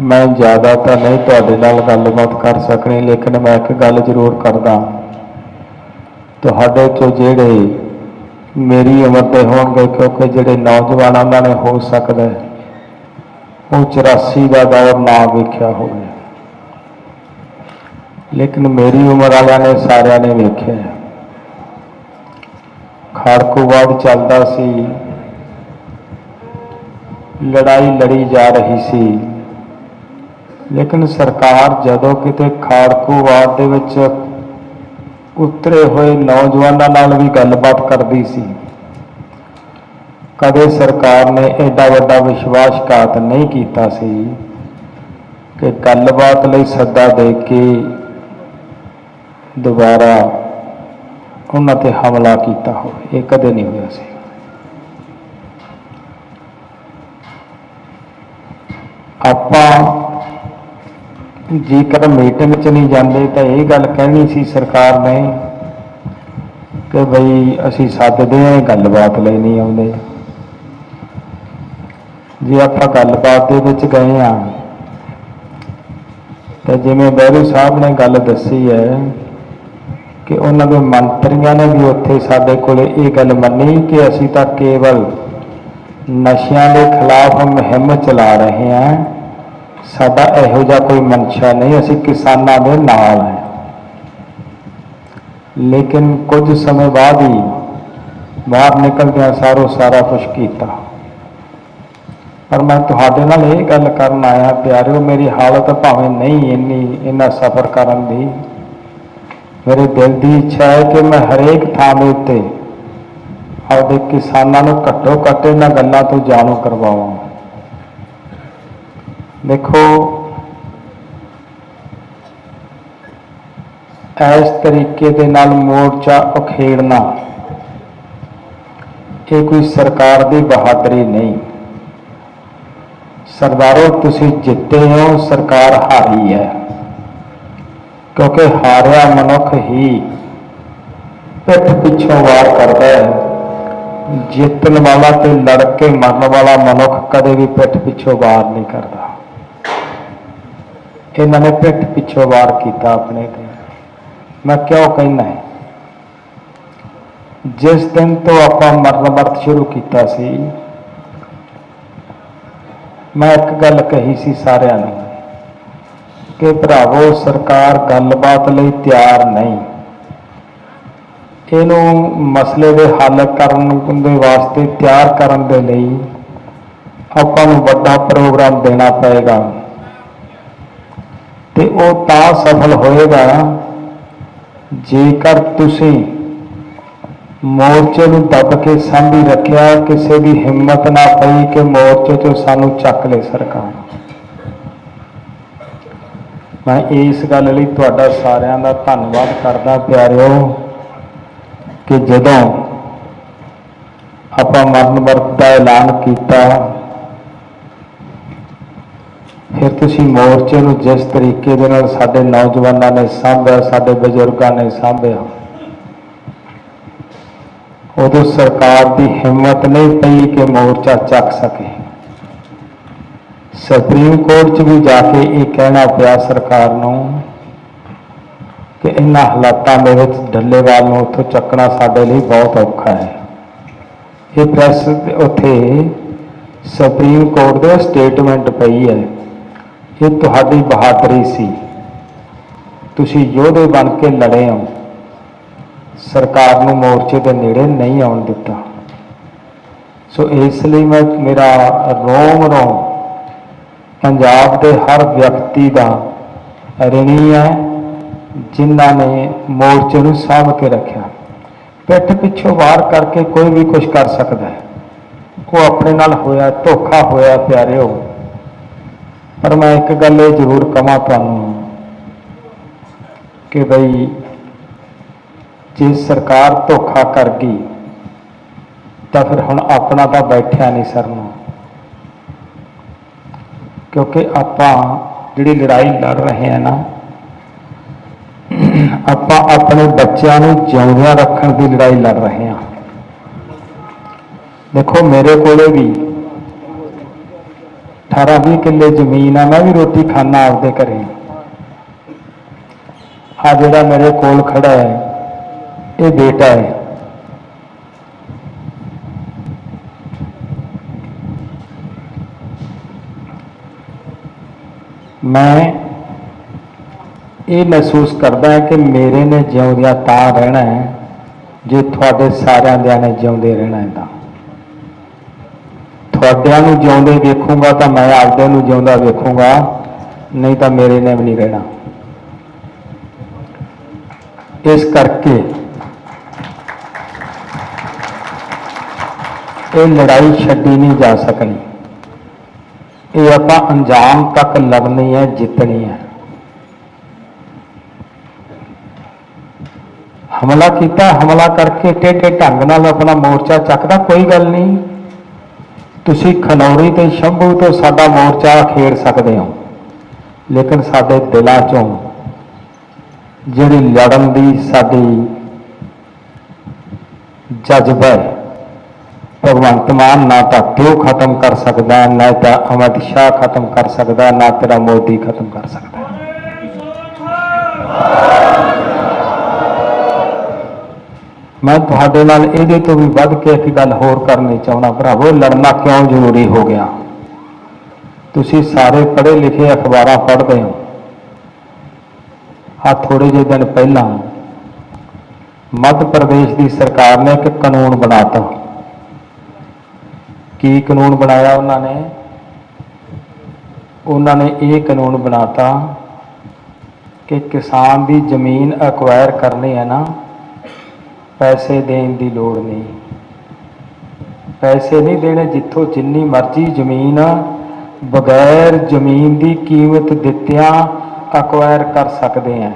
ਮੈਂ ਜ਼ਿਆਦਾ ਤਾਂ ਨਹੀਂ ਤੁਹਾਡੇ ਨਾਲ ਗੱਲਬਾਤ ਕਰ ਸਕਣੀ, ਲੇਕਿਨ ਮੈਂ ਇੱਕ ਗੱਲ ਜ਼ਰੂਰ ਕਰਦਾ। ਤੁਹਾਡੇ ਚੋਂ ਜਿਹੜੇ ਮੇਰੀ ਉਮਰ ਦੇ ਹੋਣਗੇ, ਕਿਉਂਕਿ ਜਿਹੜੇ ਨੌਜਵਾਨ ਉਹਨਾਂ ਨੇ ਹੋ ਸਕਦਾ ਉਹ 84 ਦਾ ਦੌਰ ਨਾ ਵੇਖਿਆ ਹੋਵੇ। ਲੇਕਿਨ ਮੇਰੀ ਉਮਰ ਵਾਲਿਆਂ ਨੇ, ਸਾਰਿਆਂ ਨੇ ਵੇਖਿਆ ਹੈ। ਖਾੜਕੂਵਾਦ ਚੱਲਦਾ ਸੀ, ਲੜਾਈ ਲੜੀ ਜਾ ਰਹੀ ਸੀ। ਲੇਕਿਨ ਸਰਕਾਰ ਜਦੋਂ ਕਿਤੇ ਖਾੜਕੂਵਾਦ ਦੇ ਵਿੱਚ ਉਤਰੇ ਹੋਏ ਨੌਜਵਾਨਾਂ ਨਾਲ ਵੀ ਗੱਲਬਾਤ ਕਰਦੀ ਸੀ, ਕਦੇ ਸਰਕਾਰ ਨੇ ਐਡਾ ਵੱਡਾ ਵਿਸ਼ਵਾਸਘਾਤ ਨਹੀਂ ਕੀਤਾ ਸੀ ਕਿ ਗੱਲਬਾਤ ਲਈ ਸੱਦਾ ਦੇ ਕੇ ਦੁਬਾਰਾ ਉਹਨਾਂ ਤੇ ਹਮਲਾ ਕੀਤਾ ਹੋਵੇ। ਇਹ ਕਦੇ ਨਹੀਂ ਹੋਇਆ ਸੀ। ਆਪਾਂ ਜੇਕਰ ਮੀਟਿੰਗ 'ਚ ਨਹੀਂ ਜਾਂਦੇ ਤਾਂ ਇਹ ਗੱਲ ਕਹਿਣੀ ਸੀ ਸਰਕਾਰ ਨੇ ਕਿ ਬਈ ਅਸੀਂ ਸੱਦਦੇ ਹਾਂ ਗੱਲਬਾਤ ਲਈ ਨਹੀਂ ਆਉਂਦੇ ਜੇ ਆਪਾਂ ਗੱਲਬਾਤ ਦੇ ਵਿੱਚ ਗਏ ਆ ਤਾਂ ਜਿਵੇਂ ਬਹਿਰੂ ਸਾਹਿਬ ਨੇ ਗੱਲ ਦੱਸੀ ਹੈ ਕਿ ਉਹਨਾਂ ਦੇ ਮੰਤਰੀਆਂ ਨੇ ਵੀ ਉੱਥੇ ਸਾਡੇ ਕੋਲੇ ਇਹ ਗੱਲ ਮੰਨੀ ਕਿ ਅਸੀਂ ਤਾਂ ਕੇਵਲ ਨਸ਼ਿਆਂ ਦੇ ਖਿਲਾਫ ਮੁਹਿੰਮ ਚਲਾ ਰਹੇ ਹਾਂ। ਸਾਡਾ ਇਹੋ ਜਿਹਾ ਕੋਈ ਮਨਸ਼ਾ ਨਹੀਂ, ਅਸੀਂ ਕਿਸਾਨਾਂ ਦੇ ਨਾਲ ਹਾਂ। ਲੇਕਿਨ ਕੁਝ ਸਮੇਂ ਬਾਅਦ ਹੀ ਬਾਹਰ ਨਿਕਲਦਿਆਂ ਸਾਰੋ ਸਾਰਾ ਕੁਝ ਕੀਤਾ। ਪਰ ਮੈਂ ਤੁਹਾਡੇ ਨਾਲ ਇਹ ਗੱਲ ਕਰਨ ਆਇਆ, ਪਿਆਰਿਓ, ਮੇਰੀ ਹਾਲਤ ਭਾਵੇਂ ਨਹੀਂ ਇੰਨੀ ਇੰਨਾ ਸਫ਼ਰ ਕਰਨ ਦੀ। ਮੇਰੇ ਦਿਲ ਦੀ ਇੱਛਾ ਹੈ ਕਿ ਮੈਂ ਹਰੇਕ ਥਾਂ ਦੇ ਉੱਤੇ ਆਪਦੇ ਕਿਸਾਨਾਂ ਨੂੰ ਘੱਟੋ ਘੱਟ ਇਹਨਾਂ ਗੱਲਾਂ ਤੋਂ ਜਾਣੂ ਕਰਵਾਵਾਂ। ਦੇਖੋ, ਇਸ ਤਰੀਕੇ ਦੇ ਨਾਲ ਮੋਰਚਾ ਉਖੇੜਨਾ, ਇਹ ਕੋਈ ਸਰਕਾਰ ਦੀ ਬਹਾਦਰੀ ਨਹੀਂ। ਸਰਦਾਰੋ, ਤੁਸੀਂ ਜਿੱਤੇ ਹੋ, ਸਰਕਾਰ ਹਾਰੀ ਹੈ। ਕਿਉਂਕਿ ਹਾਰਿਆ ਮਨੁੱਖ ਹੀ ਪਿੱਠ ਪਿੱਛੋਂ ਵਾਰ ਕਰਦਾ ਹੈ। ਜਿੱਤਣ ਵਾਲਾ ਤੇ ਲੜ ਕੇ ਮਰਨ ਵਾਲਾ ਮਨੁੱਖ ਕਦੇ ਵੀ ਪਿੱਠ ਪਿੱਛੋਂ ਵਾਰ ਨਹੀਂ ਕਰਦਾ। ਇਹਨਾਂ ਨੇ ਪਿੱਠ ਪਿੱਛੋਂ ਵਾਰ ਕੀਤਾ ਆਪਣੇ ਤੇ। ਮੈਂ ਕਿਉਂ ਕਹਿਣਾ ਹੈ? ਜਿਸ ਦਿਨ ਤੋਂ ਆਪਾਂ ਮਰਨ ਵਰਤ ਸ਼ੁਰੂ ਕੀਤਾ ਸੀ, ਮੈਂ ਇੱਕ ਗੱਲ ਕਹੀ ਸੀ ਸਾਰਿਆਂ ਨੂੰ ਕਿ ਭਰਾਵੋ, ਸਰਕਾਰ ਗੱਲਬਾਤ ਲਈ ਤਿਆਰ ਨਹੀਂ। ਇਹਨੂੰ ਮਸਲੇ ਦੇ ਹੱਲ ਕਰਨ ਦੇ ਵਾਸਤੇ ਤਿਆਰ ਕਰਨ ਦੇ ਲਈ ਆਪਾਂ ਨੂੰ ਵੱਡਾ ਪ੍ਰੋਗਰਾਮ ਦੇਣਾ ਪਏਗਾ। ਤੇ ਉਹ ਤਾਂ ਸਫਲ ਹੋਏਗਾ। ਜੇਕਰ ਤੁਸੀਂ ਮੋਰਚੇ ਨੂੰ ਦੱਬ ਕੇ ਸਾਂਭੀ ਰੱਖਿਆ, ਕਿਸੇ ਦੀ ਹਿੰਮਤ ਨਾ ਪਈ ਕਿ ਮੋਰਚੇ ਤੋਂ ਸਾਨੂੰ ਚੱਕ ਲੈ ਸਰਕਾਰ। ਮੈਂ ਇਸ ਗੱਲ ਲਈ ਤੁਹਾਡਾ ਸਾਰਿਆਂ ਦਾ ਧੰਨਵਾਦ ਕਰਦਾ, ਪਿਆਰਿਓ, ਕਿ ਜਦੋਂ ਆਪਾਂ ਮਰਨ ਵਰਤ ਦਾ ਐਲਾਨ ਕੀਤਾ ਫਿਰ ਤੁਸੀਂ ਮੋਰਚੇ ਨੂੰ ਜਿਸ ਤਰੀਕੇ ਦੇ ਨਾਲ ਸਾਡੇ ਨੌਜਵਾਨਾਂ ਨੇ ਸਾਂਭਿਆ, ਸਾਡੇ ਬਜ਼ੁਰਗਾਂ ਨੇ ਸਾਂਭਿਆ, ਉਦੋਂ ਸਰਕਾਰ ਦੀ ਹਿੰਮਤ ਨਹੀਂ ਪਈ ਕਿ ਮੋਰਚਾ ਚੱਕ ਸਕੇ। ਸੁਪਰੀਮ ਕੋਰਟ 'ਚ ਵੀ ਜਾ ਕੇ ਇਹ ਕਹਿਣਾ ਪਿਆ ਸਰਕਾਰ ਨੂੰ ਕਿ ਇਹਨਾਂ ਹਾਲਾਤਾਂ ਦੇ ਵਿੱਚ ਡੱਲੇਵਾਲ ਨੂੰ ਉੱਥੋਂ ਚੱਕਣਾ ਸਾਡੇ ਲਈ ਬਹੁਤ ਔਖਾ ਹੈ। ਇਹ ਪ੍ਰੈਸ ਉੱਥੇ ਸੁਪਰੀਮ ਕੋਰਟ ਦੇ ਸਟੇਟਮੈਂਟ ਪਈ ਹੈ। ਇਹ ਤੁਹਾਡੀ ਬਹਾਦਰੀ ਸੀ। ਤੁਸੀਂ ਯੋਧੇ ਬਣ ਕੇ ਲੜੇ ਹੋ। ਸਰਕਾਰ ਨੂੰ ਮੋਰਚੇ ਦੇ ਨੇੜੇ ਨਹੀਂ ਆਉਣ ਦਿੱਤਾ। ਸੋ ਇਸ ਲਈ ਮੈਂ ਮੇਰਾ ਰੋਮ ਰੋਮ ਪੰਜਾਬ ਦੇ ਹਰ ਵਿਅਕਤੀ ਦਾ ਰਿਣੀ ਹੈ, ਜਿਨ੍ਹਾਂ ਨੇ ਮੋਰਚੇ ਨੂੰ ਸਾਂਭ ਕੇ ਰੱਖਿਆ। ਪਿੱਠ ਪਿੱਛੋਂ ਵਾਰ ਕਰਕੇ ਕੋਈ ਵੀ ਕੁਝ ਕਰ ਸਕਦਾ ਹੈ। ਉਹ ਆਪਣੇ ਨਾਲ ਹੋਇਆ, ਧੋਖਾ ਹੋਇਆ ਪਿਆਰਿਓ ਪਰ ਮੈਂ ਇੱਕ ਗੱਲ ਇਹ ਜ਼ਰੂਰ ਕਹਾਂ ਤੁਹਾਨੂੰ ਕਿ ਬਈ ਜੇ ਸਰਕਾਰ ਧੋਖਾ ਕਰ ਗਈ, ਤਾਂ ਫਿਰ ਹੁਣ ਆਪਣਾ ਤਾਂ ਬੈਠਿਆ ਨਹੀਂ ਸਰਨਾ ਕਿਉਂਕਿ ਆਪਾਂ ਜਿਹੜੀ ਲੜਾਈ ਲੜ ਰਹੇ ਹਾਂ ਨਾ, ਆਪਾਂ ਆਪਣੇ ਬੱਚਿਆਂ ਨੂੰ ਜਿਉਂਦਿਆਂ ਰੱਖਣ ਦੀ ਲੜਾਈ ਲੜ ਰਹੇ ਹਾਂ ਦੇਖੋ ਮੇਰੇ ਕੋਲੇ ਵੀ 18 20 ਕਿੱਲੇ ਜ਼ਮੀਨ ਆ, ਮੈਂ ਵੀ ਰੋਟੀ ਖਾਣਾ ਆਪਦੇ ਘਰੇ। ਆ ਜਿਹੜਾ ਮੇਰੇ ਕੋਲ ਖੜਾ ਹੈ, ਇਹ ਬੇਟਾ ਹੈ। ਮੈਂ ਇਹ ਮਹਿਸੂਸ ਕਰਦਾ ਹਾਂ ਕਿ ਮੇਰੇ ਨੇ ਜਿਉਂਦਿਆਂ ਤਾਂ ਰਹਿਣਾ ਹੈ, ਜੇ ਤੁਹਾਡੇ ਸਾਰਿਆਂ ਦਿਆਂ ਨੇ ਜਿਉਂਦੇ ਰਹਿਣਾ ਹੈ ਤਾਂ। ਤੁਹਾਡਿਆਂ ਨੂੰ ਜਿਉਂਦੇ ਵੇਖੂੰਗਾ ਤਾਂ ਮੈਂ ਆਪਦੇ ਨੂੰ ਜਿਉਂਦਾ ਵੇਖੂੰਗਾ, ਨਹੀਂ ਤਾਂ ਮੇਰੇ ਨੇ ਵੀ ਨਹੀਂ ਰਹਿਣਾ। ਇਸ ਕਰਕੇ ਇਹ ਲੜਾਈ ਛੱਡੀ ਨਹੀਂ ਜਾ ਸਕਣੀ। ਇਹ ਆਪਾਂ ਅੰਜਾਮ ਤੱਕ ਲੜਨੀ ਹੈ, ਜਿੱਤਣੀ ਹੈ। ਹਮਲਾ ਕੀਤਾ, ਹਮਲਾ ਕਰਕੇ ਟੇਢੇ ਢੰਗ ਨਾਲ ਆਪਣਾ ਮੋਰਚਾ ਚੱਕਦਾ, ਕੋਈ ਗੱਲ ਨਹੀਂ। ਤੁਸੀਂ ਖਨੌਰੀ ਤੇ ਸ਼ੰਭੂ ਤੋਂ ਸਾਡਾ ਮੋਰਚਾ ਖੇਡ ਸਕਦੇ ਹੋ। ਲੇਕਿਨ ਸਾਡੇ ਦਿਲਾਂ ਚੋਂ ਜਿਹੜੀ ਲੜਨ ਦੀ ਸਾਡੀ ਜਜ਼ਬਾ ਹੈ, ਭਗਵੰਤ ਮਾਨ ਨਾ ਤਾਂ ਪਿਓ ਖਤਮ ਕਰ ਸਕਦਾ, ਨਾ ਤਾਂ ਅਮਿਤ ਸ਼ਾਹ ਖਤਮ ਕਰ ਸਕਦਾ, ਨਾ ਤੇਰਾ ਮੋਦੀ ਖਤਮ ਕਰ ਸਕਦਾ ਹੈ। ਮੈਂ ਤੁਹਾਡੇ ਨਾਲ ਇਹਦੇ ਤੋਂ ਵੀ ਵੱਧ ਕੇ ਇੱਕ ਗੱਲ ਹੋਰ ਕਰਨੀ ਚਾਹੁੰਦਾ ਭਰਾਵੋ, ਲੜਨਾ ਕਿਉਂ ਜ਼ਰੂਰੀ ਹੋ ਗਿਆ? ਤੁਸੀਂ ਸਾਰੇ ਪੜ੍ਹੇ ਲਿਖੇ ਅਖਬਾਰਾਂ ਪੜ੍ਹਦੇ ਹੋ। ਆ ਥੋੜੇ ਜਿਹੇ ਦਿਨ ਪਹਿਲਾਂ ਮੱਧ ਪ੍ਰਦੇਸ਼ ਦੀ ਸਰਕਾਰ ਨੇ ਇੱਕ ਕਾਨੂੰਨ ਬਣਾਤਾ। ਕੀ ਕਾਨੂੰਨ ਬਣਾਇਆ ਉਹਨਾਂ ਨੇ? ਉਹਨਾਂ ਨੇ ਇਹ ਕਾਨੂੰਨ ਬਣਾਤਾ ਕਿ ਕਿਸਾਨ ਦੀ ਜ਼ਮੀਨ ਅਕਵਾਇਰ ਕਰਨੀ ਹੈ ਨਾ ਪੈਸੇ ਦੇਣ ਦੀ ਲੋੜ ਨਹੀਂ। ਪੈਸੇ ਨਹੀਂ ਦੇਣੇ ਜਿੱਥੋਂ ਜਿੰਨੀ ਮਰਜ਼ੀ ਜ਼ਮੀਨ ਬਗੈਰ ਜ਼ਮੀਨ ਦੀ ਕੀਮਤ ਦਿੱਤਿਆਂ ਅਕਵਾਇਰ ਕਰ ਸਕਦੇ ਆ।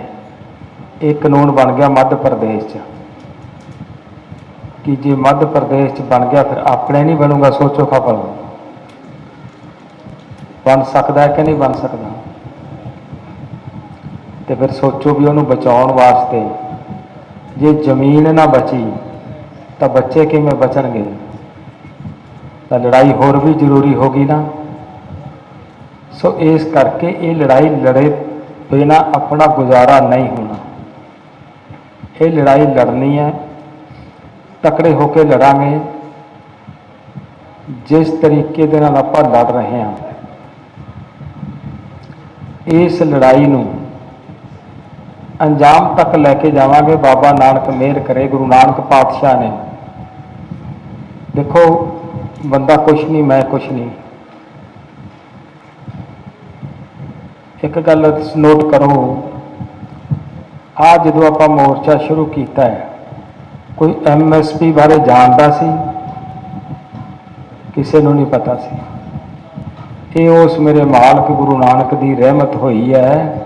ਇਹ ਕਾਨੂੰਨ ਬਣ ਗਿਆ ਮੱਧ ਪ੍ਰਦੇਸ਼ 'ਚ। ਕਿ ਜੇ ਮੱਧ ਪ੍ਰਦੇਸ਼ 'ਚ ਬਣ ਗਿਆ, ਫਿਰ ਆਪਣੇ ਨਹੀਂ ਬਣੂਗਾ, ਸੋਚੋ ਖਪਲ। ਬਣ ਸਕਦਾ ਕਿ ਨਹੀਂ ਬਣ ਸਕਦਾ? ਤੇ ਫਿਰ ਸੋਚੋ ਵੀ ਉਹਨੂੰ ਬਚਾਉਣ ਵਾਸਤੇ। ਜੇ ਜ਼ਮੀਨ ਨਾ ਬਚੀ, ਤਾਂ ਬੱਚੇ ਕਿਵੇਂ ਬਚਣਗੇ? ਤਾਂ ਲੜਾਈ ਹੋਰ ਵੀ ਜ਼ਰੂਰੀ ਹੋ ਗਈ ਨਾ। ਸੋ ਇਸ ਕਰਕੇ ਇਹ ਲੜਾਈ ਲੜੇ ਬਿਨਾ ਆਪਣਾ ਗੁਜ਼ਾਰਾ ਨਹੀਂ ਹੋਣਾ। ਇਹ ਲੜਾਈ ਲੜਨੀ ਹੈ, ਤਕੜੇ ਹੋ ਕੇ ਲੜਾਂਗੇ। ਜਿਸ ਤਰੀਕੇ ਦੇ ਨਾਲ ਆਪਾਂ ਲੜ ਰਹੇ ਹਾਂ। ਇਸ ਲੜਾਈ ਨੂੰ ਅੰਜਾਮ ਤੱਕ ਲੈ ਕੇ ਜਾਵਾਂਗੇ। ਬਾਬਾ ਨਾਨਕ ਮਿਹਰ ਕਰੇ, ਗੁਰੂ ਨਾਨਕ ਪਾਤਸ਼ਾਹ ਨੇ। ਦੇਖੋ, ਬੰਦਾ ਕੁਛ ਨਹੀਂ, ਮੈਂ ਕੁਛ ਨਹੀਂ। ਇੱਕ ਗੱਲ ਨੋਟ ਕਰੋ ਆ ਜਦੋਂ ਆਪਾਂ ਮੋਰਚਾ ਸ਼ੁਰੂ ਕੀਤਾ ਹੈ, ਕੋਈ ਐਮਐਸਪੀ ਬਾਰੇ ਜਾਣਦਾ ਸੀ? ਕਿਸੇ ਨੂੰ ਨਹੀਂ ਪਤਾ ਸੀ। ਇਹ ਉਸ ਮੇਰੇ ਮਾਲਕ ਗੁਰੂ ਨਾਨਕ ਦੀ ਰਹਿਮਤ ਹੋਈ ਹੈ।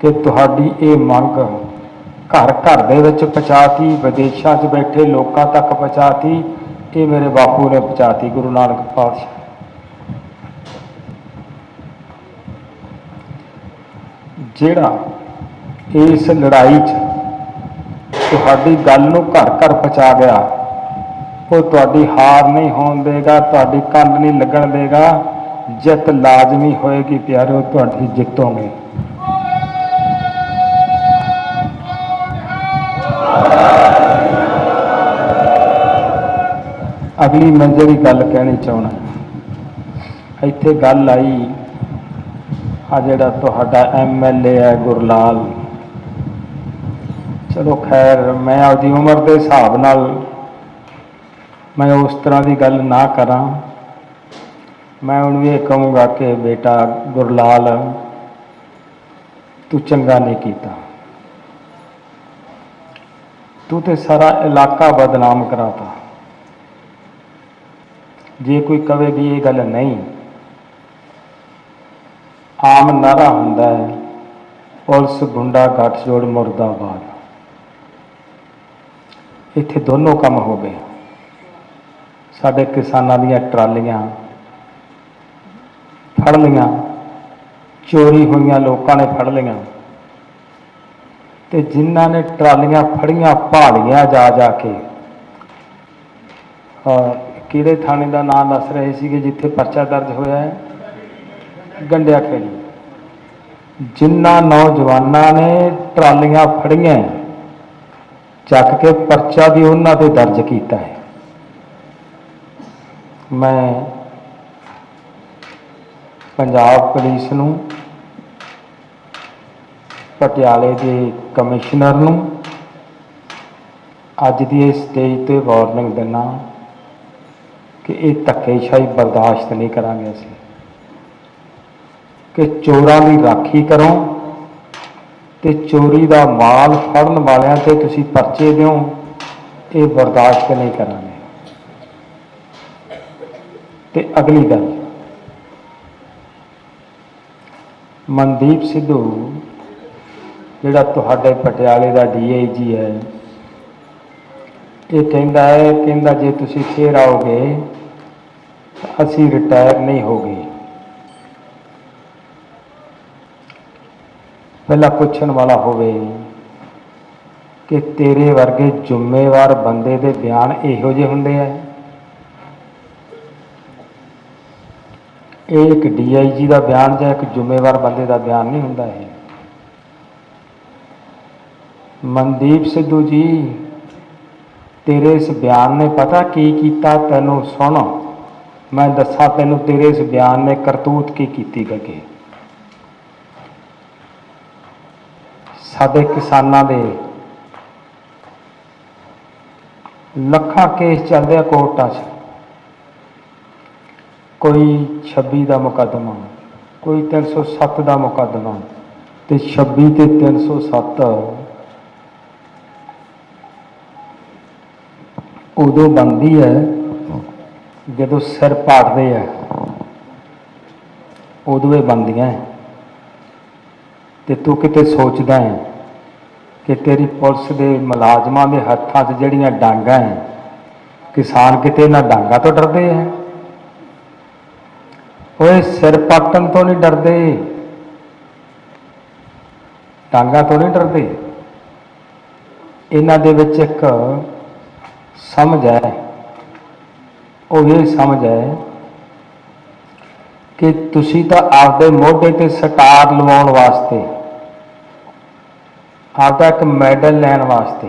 ਕਿ ਤੁਹਾਡੀ ਇਹ ਮੰਗ ਘਰ ਘਰ ਦੇ ਵਿੱਚ ਪਹੁੰਚਾਤੀ, ਵਿਦੇਸ਼ਾਂ 'ਚ ਬੈਠੇ ਲੋਕਾਂ ਤੱਕ ਪਹੁੰਚਾਤੀ, ਇਹ ਮੇਰੇ ਬਾਪੂ ਨੇ ਪਹੁੰਚਾਤੀ ਗੁਰੂ ਨਾਨਕ ਪਾਤਸ਼ਾਹ। ਜਿਹੜਾ ਇਸ ਲੜਾਈ 'ਚ ਤੁਹਾਡੀ ਗੱਲ ਨੂੰ ਘਰ ਘਰ ਪਹੁੰਚਾ ਗਿਆ, ਉਹ ਤੁਹਾਡੀ ਹਾਰ ਨਹੀਂ ਹੋਣ ਦੇਗਾ, ਤੁਹਾਡੀ ਕੰਨ ਨਹੀਂ ਲੱਗਣ ਦੇਗਾ, ਜਿੱਤ ਲਾਜ਼ਮੀ ਹੋਏਗੀ ਪਿਆਰਿਓ, ਤੁਹਾਡੀ ਜਿੱਤੋਗੇ। ਅਗਲੀ ਮੈਂ ਜਿਹੜੀ ਗੱਲ ਕਹਿਣੀ ਚਾਹਣਾ ਇੱਥੇ ਗੱਲ ਆਈ, ਆ ਜਿਹੜਾ ਤੁਹਾਡਾ ਐਮਐਲਏ ਹੈ ਗੁਰਲਾਲ। ਚਲੋ ਖੈਰ, ਮੈਂ ਆਪਦੀ ਉਮਰ ਦੇ ਹਿਸਾਬ ਨਾਲ ਮੈਂ ਉਸ ਤਰ੍ਹਾਂ ਦੀ ਗੱਲ ਨਾ ਕਰਾਂ। ਮੈਂ ਉਹਨੂੰ ਇਹ ਕਹੂੰਗਾ ਕਿ ਬੇਟਾ ਗੁਰਲਾਲ, ਤੂੰ ਚੰਗਾ ਨਹੀਂ ਕੀਤਾ। ਤੂੰ ਤੇ ਸਾਰਾ ਇਲਾਕਾ ਬਦਨਾਮ ਕਰਾਤਾ। ਜੇ ਕੋਈ ਕਵੇ ਵੀ ਇਹ ਗੱਲ ਨਹੀਂ, ਆਮ ਨਾਰਾ ਹੁੰਦਾ ਹੈ, ਪੁਲਿਸ ਗੁੰਡਾ ਗੱਠਜੋੜ ਮੁਰਦਾਬਾਦ। ਇੱਥੇ ਦੋਨੋਂ ਕੰਮ ਹੋ ਗਏ। ਸਾਡੇ ਕਿਸਾਨਾਂ ਦੀਆਂ ਟਰਾਲੀਆਂ ਫੜ ਲਈਆਂ, ਚੋਰੀ ਹੋਈਆਂ ਲੋਕਾਂ ਨੇ ਫੜ ਲਈਆਂ। ਤੇ ਜਿਨ੍ਹਾਂ ਨੇ ਟਰਾਲੀਆਂ ਫੜੀਆਂ, ਭਾਲੀਆਂ ਜਾ ਜਾ ਕੇ। ਕਿਹੜੇ ਥਾਣੇ ਦਾ ਨਾਮ ਦੱਸ ਰਹੇ ਸੀਗੇ ਜਿੱਥੇ ਪਰਚਾ ਦਰਜ ਹੋਇਆ ਹੈ? ਗੰਡਿਆ ਖੇੜੀ। ਜਿਨ੍ਹਾਂ ਨੌਜਵਾਨਾਂ ਨੇ ਟਰਾਲੀਆਂ ਫੜੀਆਂ, ਚੱਕ ਕੇ ਪਰਚਾ ਵੀ ਉਹਨਾਂ ਤੇ ਦਰਜ ਕੀਤਾ ਹੈ। ਮੈਂ ਪੰਜਾਬ ਪੁਲਿਸ ਨੂੰ ਪਟਿਆਲੇ ਦੇ ਕਮਿਸ਼ਨਰ ਨੂੰ ਅੱਜ ਦੀ ਇਸ ਸਟੇਜ ਤੇ ਵਾਰਨਿੰਗ ਦਿੰਦਾ ਕਿ ਇਹ ਧੱਕੇਸ਼ਾਹੀ ਬਰਦਾਸ਼ਤ ਨਹੀਂ ਕਰਾਂਗੇ ਅਸੀਂ। ਕਿ ਚੋਰਾਂ ਦੀ ਰਾਖੀ ਕਰੋ ਤੇ ਚੋਰੀ ਦਾ ਮਾਲ ਫੜਨ ਵਾਲਿਆਂ ਤੇ ਤੁਸੀਂ ਪਰਚੇ ਦਿਓ, ਇਹ ਬਰਦਾਸ਼ਤ ਨਹੀਂ ਕਰਾਂਗੇ। ਤੇ ਅਗਲੀ ਗੱਲ, ਮਨਦੀਪ ਸਿੱਧੂ ਜਿਹੜਾ ਤੁਹਾਡੇ ਪਟਿਆਲੇ ਦਾ ਡੀਆਈਜੀ ਹੈ। ਇਹ ਕਹਿੰਦਾ ਹੈ, ਕਹਿੰਦਾ ਜੇ ਤੁਸੀਂ ਫੇਰ ਆਓਗੇ ਤਾਂ ਅਸੀਂ ਰਿਟਾਇਰ ਨਹੀਂ ਹੋਗੇ। ਪਹਿਲਾਂ ਪੁੱਛਣ ਵਾਲਾ ਹੋਵੇ ਕਿ ਤੇਰੇ ਵਰਗੇ ਜ਼ਿੰਮੇਵਾਰ ਬੰਦੇ ਦੇ ਬਿਆਨ ਇਹੋ ਜਿਹੇ ਹੁੰਦੇ ਆ। ਇਹ ਇੱਕ ਡੀਆਈਜੀ ਦਾ ਬਿਆਨ ਜਾਂ ਇੱਕ ਜ਼ਿੰਮੇਵਾਰ ਬੰਦੇ ਦਾ ਬਿਆਨ ਨਹੀਂ ਹੁੰਦਾ ਇਹ। ਮਨਦੀਪ ਸਿੱਧੂ ਜੀ, ਤੇਰੇ ਇਸ ਬਿਆਨ ਨੇ ਪਤਾ ਕੀ ਕੀਤਾ ਤੈਨੂੰ ਸੁਣ। ਮੈਂ ਦੱਸਾਂ ਤੈਨੂੰ ਤੇਰੇ ਇਸ ਬਿਆਨ ਨੇ ਕਰਤੂਤ ਕੀ ਕੀਤੀ ਗੱਗੇ। ਸਾਡੇ ਕਿਸਾਨਾਂ ਦੇ ਲੱਖਾਂ ਕੇਸ ਚੱਲਦੇ ਆ ਕੋਰਟਾਂ 'ਚ। ਕੋਈ 26 ਦਾ ਮੁਕੱਦਮਾ, ਕੋਈ 307 ਦਾ ਮੁਕੱਦਮਾ ਤੇ 26 ਤੇ 307 ਉਦੋਂ ਬਣਦੀ ਹੈ ਜਦੋਂ ਸਿਰ ਪਾੜਦੇ ਆ। ਉਦੋਂ ਇਹ ਬਣਦੀਆਂ ਹੈ। ਤੇ ਤੂੰ ਕਿਤੇ ਸੋਚਦਾ ਹੈ ਕਿ ਤੇਰੀ ਪੁਲਿਸ ਦੇ ਮੁਲਾਜ਼ਮਾਂ ਦੇ ਹੱਥਾਂ 'ਚ ਜਿਹੜੀਆਂ ਡਾਂਗਾਂ ਹੈ, ਕਿਸਾਨ ਕਿਤੇ ਇਹਨਾਂ ਡਾਂਗਾਂ ਤੋਂ ਡਰਦੇ ਹੈ। ਓਏ ਸਿਰ ਪੱਟਣ ਤੋਂ ਨਹੀਂ ਡਰਦੇ। ਡਾਂਗਾਂ ਤੋਂ ਨਹੀਂ ਡਰਦੇ। ਇਹਨਾਂ ਦੇ ਵਿੱਚ ਇੱਕ ਸਮਝ ਹੈ। ਉਹ ਇਹ ਸਮਝ ਹੈ ਕਿ ਤੁਸੀਂ ਤਾਂ ਆਪਦੇ ਮੋਢੇ ਤੇ ਸਟਾਰ ਲਵਾਉਣ ਵਾਸਤੇ, ਆਪਦਾ ਇੱਕ ਮੈਡਲ ਲੈਣ ਵਾਸਤੇ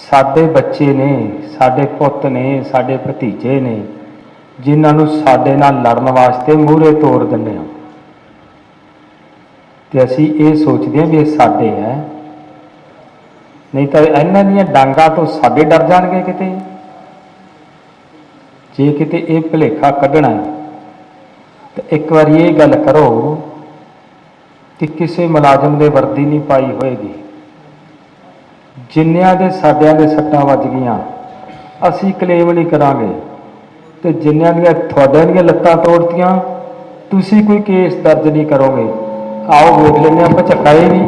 ਸਾਡੇ ਬੱਚੇ ਨੇ, ਸਾਡੇ ਪੁੱਤ ਨੇ, ਸਾਡੇ ਭਤੀਜੇ ਨੇ, ਜਿਨ੍ਹਾਂ ਨੂੰ ਸਾਡੇ ਨਾਲ ਲੜਨ ਵਾਸਤੇ ਮੂਹਰੇ ਤੋੜ ਦਿੰਦੇ ਆ ਤੇ ਅਸੀਂ ਇਹ ਸੋਚਦੇ ਹਾਂ ਵੀ ਇਹ ਸਾਡੇ ਹੈ। ਨਹੀਂ ਤਾਂ ਇਹਨਾਂ ਦੀਆਂ ਡਾਂਗਾਂ ਤੋਂ ਸਾਡੇ ਡਰ ਜਾਣਗੇ ਕਿਤੇ। ਜੇ ਕਿਤੇ ਇਹ ਭੁਲੇਖਾ ਕੱਢਣਾ ਤਾਂ ਇੱਕ ਵਾਰੀ ਇਹ ਗੱਲ ਕਰੋ ਕਿ ਕਿਸੇ ਮੁਲਾਜ਼ਮ ਦੇ ਵਰਦੀ ਨਹੀਂ ਪਾਈ ਹੋਏਗੀ। ਜਿੰਨਿਆਂ ਦੇ ਸਾਡਿਆਂ ਦੇ ਸੱਟਾਂ ਵੱਜ ਗਈਆਂ, ਅਸੀਂ ਕਲੇਮ ਨਹੀਂ ਕਰਾਂਗੇ। ਤੇ ਜਿੰਨਿਆਂ ਦੀਆਂ ਤੁਹਾਡਿਆਂ ਦੀਆਂ ਲੱਤਾਂ ਤੋੜਤੀਆਂ, ਤੁਸੀਂ ਕੋਈ ਕੇਸ ਦਰਜ ਨਹੀਂ ਕਰੋਗੇ। ਆਓ ਵੇਖ ਲੈਂਦੇ ਆਪਾਂ ਚੱਕਾਏ ਵੀ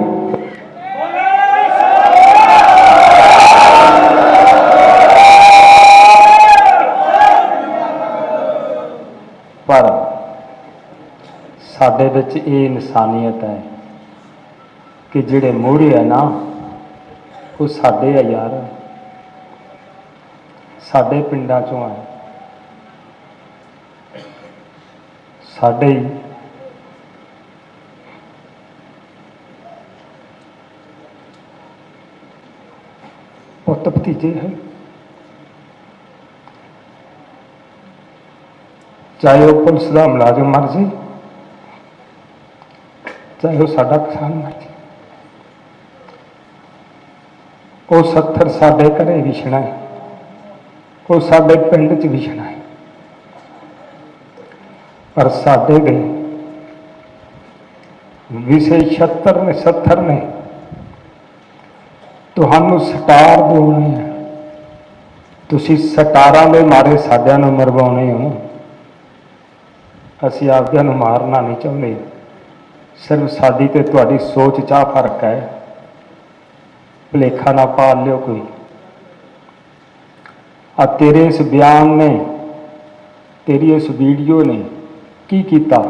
ਪਰ ਸਾਡੇ ਵਿੱਚ ਇਹ ਇਨਸਾਨੀਅਤ ਹੈ ਕਿ ਜਿਹੜੇ ਮੋਹਰੇ ਆ ਨਾ, ਉਹ ਸਾਡੇ ਆ ਯਾਰ। ਸਾਡੇ ਪਿੰਡਾਂ ਚੋਂ ਆ। ਸਾਡੇ ਹੀ। ਪੁੱਤ ਭਤੀਜੇ ਹੈ। ਚਾਹੇ ਉਹ ਪੁਲਿਸ ਦਾ ਮੁਲਾਜ਼ਮ ਮਰ ਜੇ। ਚਾਹੇ ਉਹ ਸਾਡਾ ਕਿਸਾਨ ਮਰ ਉਹ 70 ਸਾਡੇ ਘਰੇ ਵਿਛਣਾ ਹੈ ਉਹ ਸਾਡੇ ਪਿੰਡ 'ਚ ਵਿਛਣਾ ਹੈ ਪਰ ਸਾਡੇ ਗਏ। ਵਿਸ਼ੇ 76 ਨੇ 70 ਨੇ। ਤੁਹਾਨੂੰ ਸਟਾਰ ਬੋਲਣੀ ਹੈ। ਤੁਸੀਂ ਸਟਾਰਾਂ ਦੇ ਮਾਰੇ ਸਾਡਿਆਂ ਨੂੰ ਮਰਵਾਉਣੇ ਹੋ। ਅਸੀਂ ਆਪਦਿਆਂ ਨੂੰ ਮਾਰਨਾ ਨਹੀਂ ਚਾਹੁੰਦੇ। ਸਿਰਫ ਸਾਡੀ ਤੇ ਤੁਹਾਡੀ ਸੋਚ 'ਚ ਆ ਫ਼ਰਕ ਹੈ। ਭੁਲੇਖਾ ਨਾ ਪਾਲ ਲਿਓ ਕੋਈ। ਆ ਤੇਰੇ ਇਸ ਬਿਆਨ ਨੇ, ਤੇਰੀ ਇਸ ਵੀਡੀਓ ਨੇ ਕੀ ਕੀਤਾ?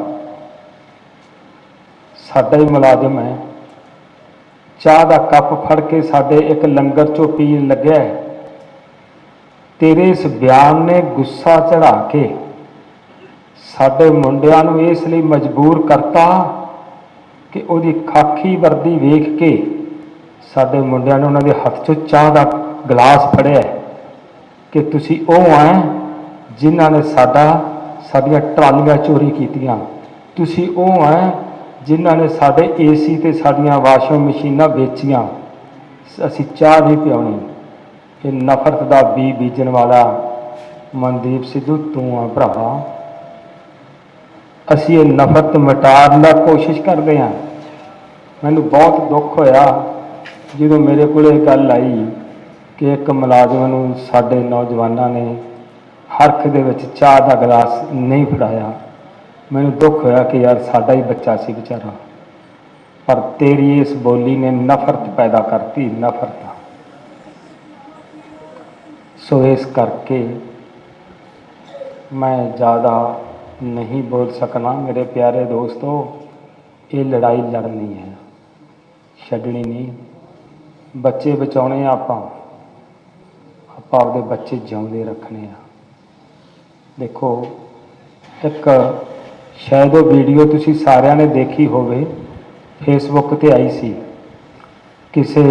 ਸਾਡਾ ਹੀ ਮੁਲਾਜ਼ਮ ਹੈ। ਚਾਹ ਦਾ ਕੱਪ ਫੜ ਕੇ ਸਾਡੇ ਇੱਕ ਲੰਗਰ ਚੋਂ ਪੀਣ ਲੱਗਿਆ ਤੇਰੇ ਇਸ ਬਿਆਨ ਨੇ ਗੁੱਸਾ ਚੜਾ ਕੇ ਸਾਡੇ ਮੁੰਡਿਆਂ ਨੂੰ ਇਸ ਲਈ ਮਜਬੂਰ ਕਰਤਾ ਕਿ ਉਹਦੀ ਖਾਕੀ ਵਰਦੀ ਵੇਖ ਕੇ ਸਾਡੇ ਮੁੰਡਿਆਂ ਨੇ ਉਹਨਾਂ ਦੇ ਹੱਥ 'ਚੋਂ ਚਾਹ ਦਾ ਗਲਾਸ ਫੜਿਆ ਕਿ ਤੁਸੀਂ ਉਹ ਆ ਜਿਨ੍ਹਾਂ ਨੇ ਸਾਡਾ, ਸਾਡੀਆਂ ਟਰਾਲੀਆਂ ਚੋਰੀ ਕੀਤੀਆਂ। ਤੁਸੀਂ ਉਹ ਆ ਜਿਨ੍ਹਾਂ ਨੇ ਸਾਡੇ ਏਸੀ ਤੇ ਸਾਡੀਆਂ ਵਾਸ਼ਿੰਗ ਮਸ਼ੀਨਾਂ ਵੇਚੀਆਂ। ਅਸੀਂ ਚਾਹ ਨਹੀਂ ਪਿਆਉਣੀ। ਇਹ ਨਫ਼ਰਤ ਦਾ ਬੀ ਬੀਜਣ ਵਾਲਾ ਮਨਦੀਪ ਸਿੱਧੂ, ਤੂੰ ਆ ਭਰਾਵਾ। ਅਸੀਂ ਇਹ ਨਫ਼ਰਤ ਮਿਟਾਉਣ ਦਾ ਕੋਸ਼ਿਸ਼ ਕਰਦੇ ਹਾਂ। ਮੈਨੂੰ ਬਹੁਤ ਦੁੱਖ ਹੋਇਆ ਜਦੋਂ ਮੇਰੇ ਕੋਲ ਇਹ ਗੱਲ ਆਈ ਕਿ ਇੱਕ ਮੁਲਾਜ਼ਮ ਨੂੰ ਸਾਡੇ ਨੌਜਵਾਨਾਂ ਨੇ ਹਰਖ ਦੇ ਵਿੱਚ ਚਾਹ ਦਾ ਗਲਾਸ ਨਹੀਂ ਫੜਾਇਆ। ਮੈਨੂੰ ਦੁੱਖ ਹੋਇਆ ਕਿ ਯਾਰ ਸਾਡਾ ਹੀ ਬੱਚਾ ਸੀ ਵਿਚਾਰਾ। ਪਰ ਤੇਰੀ ਇਸ ਬੋਲੀ ਨੇ ਨਫ਼ਰਤ ਪੈਦਾ ਕਰਤੀ, ਨਫ਼ਰਤ। ਸੋ ਇਸ ਕਰਕੇ ਮੈਂ ਜ਼ਿਆਦਾ ਨਹੀਂ ਬੋਲ ਸਕਣਾ ਮੇਰੇ ਪਿਆਰੇ ਦੋਸਤੋ ਇਹ ਲੜਾਈ ਲੜਨੀ ਹੈ ਛੱਡਣੀ ਨਹੀਂ ਬੱਚੇ ਬਚਾਉਣੇ ਆ ਆਪਾਂ ਆਪਾਂ ਆਪਦੇ ਬੱਚੇ ਜਿਉਂਦੇ ਰੱਖਣੇ ਆ ਦੇਖੋ ਇੱਕ ਸ਼ਾਇਦ ਉਹ ਵੀਡੀਓ ਤੁਸੀਂ ਸਾਰਿਆਂ ਨੇ ਦੇਖੀ ਹੋਵੇ ਫੇਸਬੁੱਕ ਤੇ ਆਈ ਸੀ ਕਿਸੇ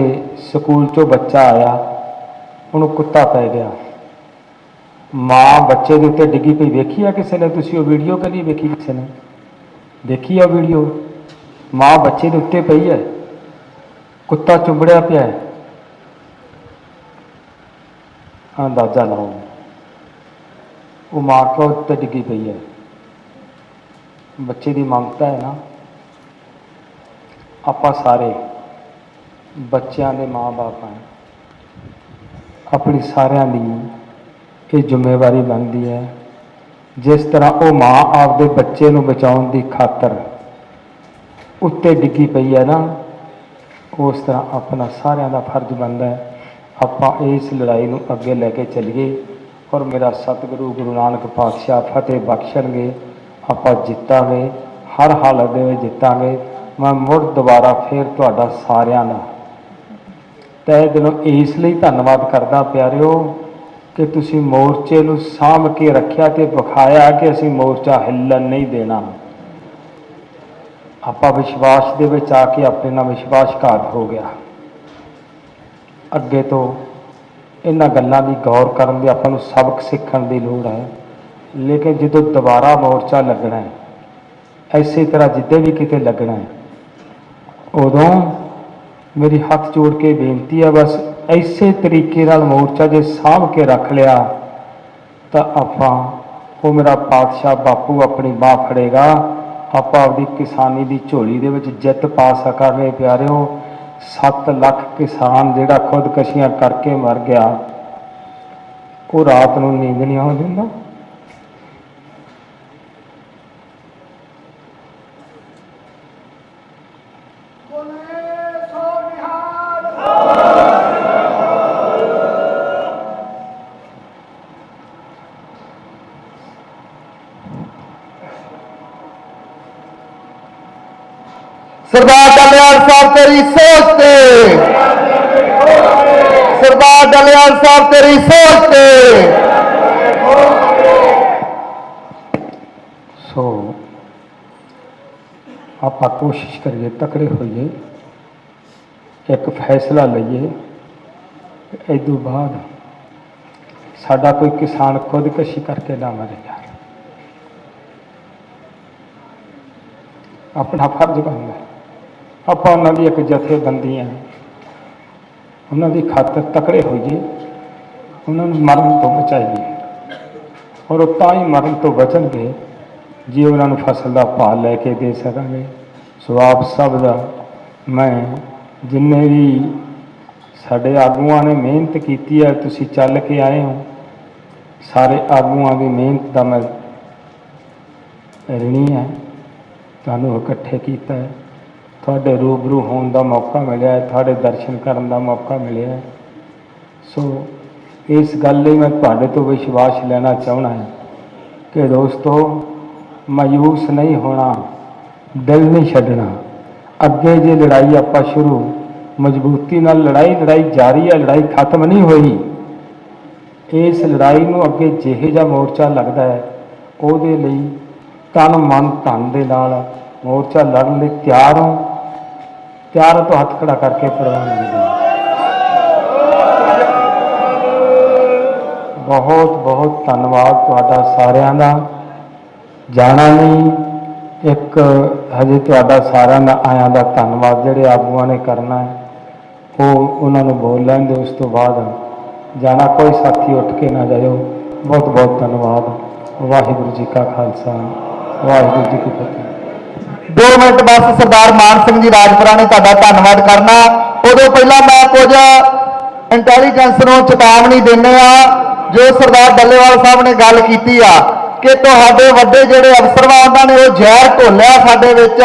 ਸਕੂਲ ਚੋਂ ਬੱਚਾ ਆਇਆ ਉਹਨੂੰ ਕੁੱਤਾ ਪੈ ਗਿਆ ਮਾਂ ਬੱਚੇ ਦੇ ਉੱਤੇ ਡਿੱਗੀ ਪਈ ਵੇਖੀ ਆ ਕਿਸੇ ਨੇ? ਤੁਸੀਂ ਉਹ ਵੀਡੀਓ ਕਦੀ ਵੇਖੀ ਕਿਸੇ ਨੇ? ਦੇਖੀ ਆ ਵੀਡੀਓ ਮਾਂ ਬੱਚੇ ਦੇ ਉੱਤੇ ਪਈ ਹੈ ਕੁੱਤਾ ਚੁੰਬੜਿਆ ਪਿਆ ਹੈ। ਅੰਦਾਜ਼ਾ ਲਾਓ। ਉਹ ਮਾਂ ਕਿਉਂ ਉੱਤੇ ਡਿੱਗੀ ਪਈ ਹੈ। ਬੱਚੇ ਦੀ ਮਮਤਾ ਹੈ ਨਾ। ਆਪਾਂ ਸਾਰੇ ਬੱਚਿਆਂ ਦੇ ਮਾਂ-ਬਾਪ ਹਾਂ। ਆਪਣੀ ਸਾਰਿਆਂ ਦੀ ਇਹ ਜ਼ਿੰਮੇਵਾਰੀ ਬਣਦੀ ਹੈ। ਜਿਸ ਤਰ੍ਹਾਂ ਉਹ ਮਾਂ ਆਪਦੇ ਬੱਚੇ ਨੂੰ ਬਚਾਉਣ ਦੀ ਖਾਤਰ ਉੱਤੇ ਡਿੱਗੀ ਪਈ ਹੈ ਨਾ, ਉਸ ਤਰ੍ਹਾਂ ਆਪਣਾ ਸਾਰਿਆਂ ਦਾ ਫਰਜ਼ ਬਣਦਾ ਹੈ। ਆਪਾਂ ਇਸ ਲੜਾਈ ਨੂੰ ਅੱਗੇ ਲੈ ਕੇ ਚੱਲੀਏ ਔਰ ਮੇਰਾ ਸਤਿਗੁਰੂ ਗੁਰੂ ਨਾਨਕ ਪਾਤਸ਼ਾਹ ਫਤਿਹ ਬਖਸ਼ਣਗੇ। ਆਪਾਂ ਜਿੱਤਾਂਗੇ, ਹਰ ਹਾਲਤ ਦੇ ਵਿੱਚ ਜਿੱਤਾਂਗੇ। ਮੈਂ ਮੁੜ ਦੁਬਾਰਾ ਫੇਰ ਤੁਹਾਡਾ ਸਾਰਿਆਂ ਦਾ ਤਹਿ ਦਿਲੋਂ ਇਸ ਲਈ ਧੰਨਵਾਦ ਕਰਦਾ ਪਿਆਰਿਓ। ਕਿ ਤੁਸੀਂ ਮੋਰਚੇ ਨੂੰ ਸਾਂਭ ਕੇ ਰੱਖਿਆ ਤੇ ਵਿਖਾਇਆ ਕਿ ਅਸੀਂ ਮੋਰਚਾ ਹਿੱਲਣ ਨਹੀਂ ਦੇਣਾ। ਆਪਾਂ ਵਿਸ਼ਵਾਸ ਦੇ ਵਿੱਚ ਆ ਕੇ ਆਪਣੇ ਨਾਲ ਵਿਸ਼ਵਾਸਘਾਤ ਹੋ ਗਿਆ। ਅੱਗੇ ਤੋਂ ਇਹਨਾਂ ਗੱਲਾਂ ਦੀ ਗੌਰ ਕਰਨ ਦੀ ਆਪਾਂ ਨੂੰ ਸਬਕ ਸਿੱਖਣ ਦੀ ਲੋੜ ਹੈ। ਲੇਕਿਨ ਜਦੋਂ ਦੁਬਾਰਾ ਮੋਰਚਾ ਲੱਗਣਾ ਹੈ, ਐਸੇ ਤਰ੍ਹਾਂ ਜਿੱਦੇ ਵੀ ਕਿਤੇ ਲੱਗਣਾ ਹੈ, ਉਦੋਂ ਮੇਰੀ ਹੱਥ ਜੋੜ ਕੇ ਬੇਨਤੀ ਹੈ ਬਸ ਐਸੇ ਤਰੀਕੇ ਨਾਲ ਮੋਰਚਾ ਜੇ ਸਾਂਭ ਕੇ ਰੱਖ ਲਿਆ, ਤਾਂ ਆਪਾਂ, ਉਹ ਮੇਰਾ ਪਾਤਸ਼ਾਹ ਬਾਪੂ ਆਪਣੀ ਬਾਹ ਫੜੇਗਾ। ਆਪਾਂ ਆਪਦੀ ਕਿਸਾਨੀ ਦੀ ਝੋਲੀ ਦੇ ਵਿੱਚ ਜਿੱਤ ਪਾ ਸਕਾਂਗੇ ਪਿਆਰਿਓ। 7 ਲੱਖ ਕਿਸਾਨ ਜਿਹੜਾ ਖੁਦਕਸ਼ੀਆਂ ਕਰਕੇ ਮਰ ਗਿਆ, ਉਹ ਰਾਤ ਨੂੰ ਨੀਂਦ ਨਹੀਂ ਆਉਣ ਦਿੰਦਾ। ਡਲਿਆਲ ਸਾਹਿਬ ਤੇਰੀ ਸੋਚ ਤੇ ਸਰਦਾਰ ਡਲਿਆਲ ਸਾਹਿਬ ਤੇਰੀ ਸੋਚ ਤੇ ਸੋ ਆਪਾਂ ਕੋਸ਼ਿਸ਼ ਕਰੀਏ ਤਕੜੇ ਹੋਈਏ ਇੱਕ ਫੈਸਲਾ ਲਈਏ ਕਿ ਇਹ ਤੋਂ ਬਾਅਦ ਸਾਡਾ ਕੋਈ ਕਿਸਾਨ ਖੁਦਕਸ਼ੀ ਕਰਕੇ ਨਾ ਮਰੇ ਯਾਰ ਆਪਣਾ ਫਰਜ਼ ਬਣਦਾ ਹੈ। ਆਪਾਂ ਉਹਨਾਂ ਦੀ ਇੱਕ ਜਥੇਬੰਦੀ ਹੈ ਉਹਨਾਂ ਦੀ ਖਾਤਰ ਤਕੜੇ ਹੋਈਏ, ਉਹਨਾਂ ਨੂੰ ਮਰਨ ਤੋਂ ਬਚਾਈਏ। ਔਰ ਉਹ ਤਾਂ ਹੀ ਮਰਨ ਤੋਂ ਬਚਣਗੇ, ਜੇ ਉਹਨਾਂ ਨੂੰ ਫਸਲ ਦਾ ਭਾਅ ਲੈ ਕੇ ਦੇ ਸਕਾਂਗੇ। ਸੋ ਆਪ ਸਭ ਦਾ ਮੈਂ, ਜਿੰਨੇ ਵੀ ਸਾਡੇ ਆਗੂਆਂ ਨੇ ਮਿਹਨਤ ਕੀਤੀ ਹੈ ਤੁਸੀਂ ਚੱਲ ਕੇ ਆਏ ਹੋ, ਸਾਰੇ ਆਗੂਆਂ ਦੀ ਮਿਹਨਤ ਦਾ ਮੈਂ ਰਣੀ ਹੈ ਤੁਹਾਨੂੰ ਇਕੱਠੇ ਕੀਤਾ ਹੈ। ਤੁਹਾਡੇ ਰੂਬਰੂ ਹੋਣ ਦਾ ਮੌਕਾ ਮਿਲਿਆ ਹੈ, ਤੁਹਾਡੇ ਦਰਸ਼ਨ ਕਰਨ ਦਾ ਮੌਕਾ ਮਿਲਿਆ ਹੈ। ਸੋ ਇਸ ਗੱਲ ਲਈ ਮੈਂ ਤੁਹਾਡੇ ਤੋਂ ਵਿਸ਼ਵਾਸ ਲੈਣਾ ਚਾਹਣਾ ਹੈ ਕਿ ਦੋਸਤੋ, ਮਾਯੂਸ ਨਹੀਂ ਹੋਣਾ, ਦਿਲ ਨਹੀਂ ਛੱਡਣਾ। ਅੱਗੇ ਜੇ ਲੜਾਈ ਆਪਾਂ ਸ਼ੁਰੂ, ਮਜ਼ਬੂਤੀ ਨਾਲ ਲੜਾਈ ਲੜਾਈ ਜਾਰੀ ਹੈ ਲੜਾਈ ਖਤਮ ਨਹੀਂ ਹੋਈ, ਇਸ ਲੜਾਈ ਨੂੰ ਅੱਗੇ ਜਿਹੇ ਜਿਹਾ ਮੋਰਚਾ ਲੱਗਦਾ ਹੈ, ਉਹਦੇ ਲਈ ਤਨ ਮਨ ਧਨ ਦੇ ਨਾਲ ਮੋਰਚਾ ਲੜਨ ਲਈ ਤਿਆਰ ਹੋ। ਤਿਆਰ ਤੋਂ ਹੱਥ ਖੜਾ ਕਰਕੇ ਪ੍ਰਵਾਨਗੀ ਦਿਓ ਬਹੁਤ ਬਹੁਤ ਧੰਨਵਾਦ ਤੁਹਾਡਾ ਸਾਰਿਆਂ ਦਾ। ਜਾਣਾ ਨਹੀਂ, ਇੱਕ ਹਜੇ ਤੁਹਾਡਾ ਸਾਰਿਆਂ ਦਾ ਆਇਆਂ ਦਾ ਧੰਨਵਾਦ ਜਿਹੜੇ ਆਗੂਆਂ ਨੇ ਕਰਨਾ ਹੈ। ਉਹ ਉਹਨਾਂ ਨੂੰ ਬੋਲ ਲੈਣ ਦੇ, ਉਸ ਤੋਂ ਬਾਅਦ ਜਾਣਾ ਕੋਈ ਸਾਥੀ ਉੱਠ ਕੇ ਨਾ ਜਾਇਓ। ਬਹੁਤ ਬਹੁਤ ਧੰਨਵਾਦ। ਵਾਹਿਗੁਰੂ ਜੀ ਕਾ ਖਾਲਸਾ, ਵਾਹਿਗੁਰੂ ਜੀ ਕੀ ਫਤਿਹ। 2 ਮਿੰਟ ਬਸ ਸਰਦਾਰ ਮਾਨ ਸਿੰਘ ਜੀ ਰਾਜਪੁਰਾ ਨੇ ਤੁਹਾਡਾ ਧੰਨਵਾਦ ਕਰਨਾ। ਉਦੋਂ ਪਹਿਲਾਂ ਮੈਂ ਕੁਝ ਇੰਟੈਲੀਜੈਂਸ ਨੂੰ ਚੇਤਾਵਨੀ ਦਿੰਨੇ ਆ ਜੋ ਸਰਦਾਰ ਡੱਲੇਵਾਲ ਸਾਹਿਬ ਨੇ ਗੱਲ ਕੀਤੀ ਆ, ਕਿ ਤੁਹਾਡੇ ਵੱਡੇ ਜਿਹੜੇ ਅਫਸਰ ਵਾ, ਉਹਨਾਂ ਨੇ ਉਹ ਜ਼ਹਿਰ ਘੋਲਿਆ ਸਾਡੇ ਵਿੱਚ।